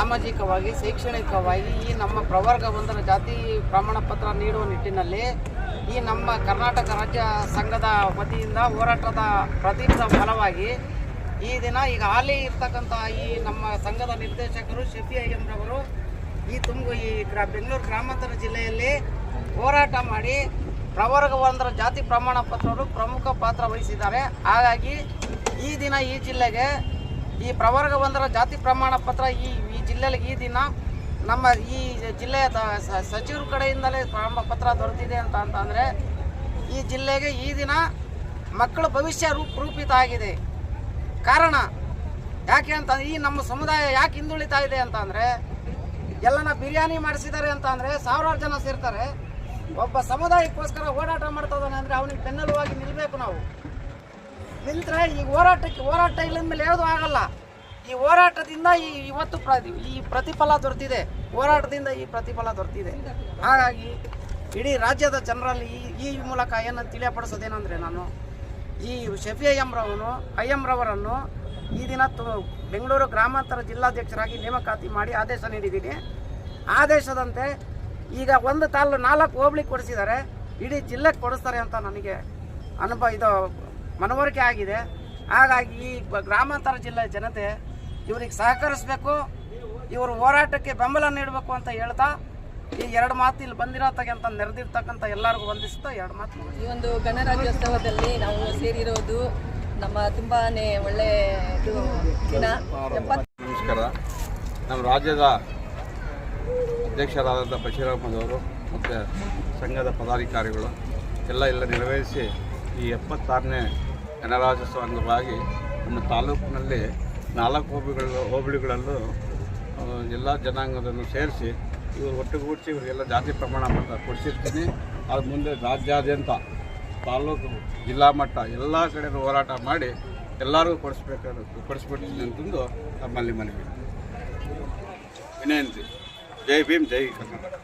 ಸಾಮಾಜಿಕವಾಗಿ, ಶೈಕ್ಷಣಿಕವಾಗಿ ಈ ನಮ್ಮ ಪ್ರವರ್ಗ ಒಂದರ ಜಾತಿ ಪ್ರಮಾಣ ಪತ್ರ ನೀಡುವ ನಿಟ್ಟಿನಲ್ಲಿ ಈ ನಮ್ಮ ಕರ್ನಾಟಕ ರಾಜ್ಯ ಸಂಘದ ವತಿಯಿಂದ ಹೋರಾಟದ ಪ್ರತಿನಿಧ ಫಲವಾಗಿ ಈ ದಿನ ಈಗ ಹಾಲಿ ಇರ್ತಕ್ಕಂಥ ಈ ನಮ್ಮ ಸಂಘದ ನಿರ್ದೇಶಕರು ಶಫಿ ಅಯ್ಯಂದ್ರವರು ಈ ತುಂಬು ಈ ಗ್ರಾ, ಬೆಂಗಳೂರು ಗ್ರಾಮಾಂತರ ಜಿಲ್ಲೆಯಲ್ಲಿ ಹೋರಾಟ ಮಾಡಿ ಪ್ರವರ್ಗ ಒಂದರ ಜಾತಿ ಪ್ರಮಾಣ ಪತ್ರರು ಪ್ರಮುಖ ಪಾತ್ರ ವಹಿಸಿದ್ದಾರೆ. ಹಾಗಾಗಿ ಈ ದಿನ ಈ ಜಿಲ್ಲೆಗೆ ಈ ಪ್ರವರ್ಗ ಒಂದರ ಜಾತಿ ಪ್ರಮಾಣ ಪತ್ರ ಈ ಜಿಲ್ಲೆಯಲ್ಲಿ ಈ ದಿನ ನಮ್ಮ ಈ ಜಿಲ್ಲೆಯ ಸಚಿವರ ಕಡೆಯಿಂದಲೇ ಪ್ರಾರಂಭ ಪತ್ರ ದೊರೆತಿದೆ ಅಂತ ಅಂತಂದರೆ ಈ ಜಿಲ್ಲೆಗೆ ಈ ದಿನ ಮಕ್ಕಳ ಭವಿಷ್ಯ ರೂಪ ರೂಪಿತ ಆಗಿದೆ. ಕಾರಣ ಯಾಕೆ ಅಂತ ಈ ನಮ್ಮ ಸಮುದಾಯ ಯಾಕೆ ಹಿಂದುಳಿತಾ ಇದೆ ಅಂತ ಅಂದರೆ ಎಲ್ಲನ ಬಿರಿಯಾನಿ ಮಾಡಿಸಿದ್ದಾರೆ ಅಂತ ಅಂದರೆ ಸಾವಿರಾರು ಜನ ಸೇರ್ತಾರೆ. ಒಬ್ಬ ಸಮುದಾಯಕ್ಕೋಸ್ಕರ ಓಡಾಟ ಮಾಡ್ತಾ ಅಂದರೆ ಅವನಿಗೆ ಬೆನ್ನೆಲುವಾಗಿ ನಿಲ್ಲಬೇಕು ನಾವು. ನಿಂತರೆ ಈಗ ಹೋರಾಟಕ್ಕೆ ಹೋರಾಟ ಇಲ್ಲದ ಮೇಲೆ ಯಾವುದೂ ಆಗಲ್ಲ. ಈ ಹೋರಾಟದಿಂದ ಈ ಇವತ್ತು ಪ್ರ, ಈ ಪ್ರತಿಫಲ ದೊರೆತಿದೆ. ಹೋರಾಟದಿಂದ ಈ ಪ್ರತಿಫಲ ದೊರೆತಿದೆ. ಹಾಗಾಗಿ ಇಡೀ ರಾಜ್ಯದ ಜನರಲ್ಲಿ ಈ ಈ ಮೂಲಕ ಏನು ತಿಳಿಯಪಡಿಸೋದೇನೆಂದರೆ ನಾನು ಈ ಶಫಿ ಅಯ್ಯಂರವನು, ಅಯ್ಯಂರವರನ್ನು ಈ ದಿನ ತು, ಬೆಂಗಳೂರು ಗ್ರಾಮಾಂತರ ಜಿಲ್ಲಾಧ್ಯಕ್ಷರಾಗಿ ನೇಮಕಾತಿ ಮಾಡಿ ಆದೇಶ ನೀಡಿದ್ದೀನಿ. ಆದೇಶದಂತೆ ಈಗ ಒಂದು ತಾಲು ನಾಲ್ಕು ಹೋಬಳಿ ಕೊಡಿಸಿದ್ದಾರೆ. ಇಡೀ ಜಿಲ್ಲೆಗೆ ಕೊಡಿಸ್ತಾರೆ ಅಂತ ನನಗೆ ಅನುಭವ, ಇದು ಮನವರಿಕೆ ಆಗಿದೆ. ಹಾಗಾಗಿ ಈ ಗ್ರಾಮಾಂತರ ಜಿಲ್ಲೆಯ ಜನತೆ ಇವ್ರಿಗೆ ಸಹಕರಿಸಬೇಕು ಇವರು ಹೋರಾಟಕ್ಕೆ ಬೆಂಬಲ ನೀಡಬೇಕು ಅಂತ ಹೇಳ್ತಾ ಈ ಎರಡು ಮಾತು ಇಲ್ಲಿ ಬಂದಿರತಕ್ಕಂಥ ನೆರೆದಿರ್ತಕ್ಕಂಥ ಎಲ್ಲರಿಗೂ ವಂದಿಸ್ತಾ ಎರಡು ಮಾತು ಈ ಒಂದು ಗಣರಾಜ್ಯೋತ್ಸವದಲ್ಲಿ ನಾವು ಸೇರಿರೋದು ನಮ್ಮ ತುಂಬಾನೇ ಒಳ್ಳೆ ದಿನ. ನಮಸ್ಕಾರ. ನಮ್ಮ ರಾಜ್ಯದ ಅಧ್ಯಕ್ಷರಾದಂಥ ಬಶೀರ್ ಅಹಮದ್ ಮತ್ತು ಸಂಘದ ಪದಾಧಿಕಾರಿಗಳು ಎಲ್ಲ ಎಲ್ಲ ನೆರವೇರಿಸಿ ಈ ಎಪ್ಪತ್ತಾರನೇ ಗಣರಾಜ್ಯೋತ್ಸವ ಅಂಗವಾಗಿ ನಮ್ಮ ತಾಲೂಕಿನಲ್ಲಿ ನಾಲ್ಕು ಹೋಬಳಿಗಳು ಹೋಬಳಿಗಳಲ್ಲೂ ಎಲ್ಲ ಜನಾಂಗದನ್ನು ಸೇರಿಸಿ ಇವರು ಒಟ್ಟುಗೂಡಿಸಿ ಇವರಿಗೆಲ್ಲ ಜಾತಿ ಪ್ರಮಾಣ ಪತ್ರ ಕೊಡಿಸಿರ್ತೀನಿ. ಅದು ಮುಂದೆ ರಾಜ್ಯಾದ್ಯಂತ ತಾಲೂಕು, ಜಿಲ್ಲಾ ಮಟ್ಟ ಎಲ್ಲ ಕಡೆ ಹೋರಾಟ ಮಾಡಿ ಎಲ್ಲರಿಗೂ ಕೊಡಿಸ್ಬೇಕು ಕೊಡಿಸ್ಬಿಡ್ತೀನಿ ಅಂತಂದು ನಮ್ಮಲ್ಲಿ ಮನವಿ. ವಿನಂತಿ ಜೈ ಭೀಮ್, ಜೈ ಕರ್ನಾಟಕ.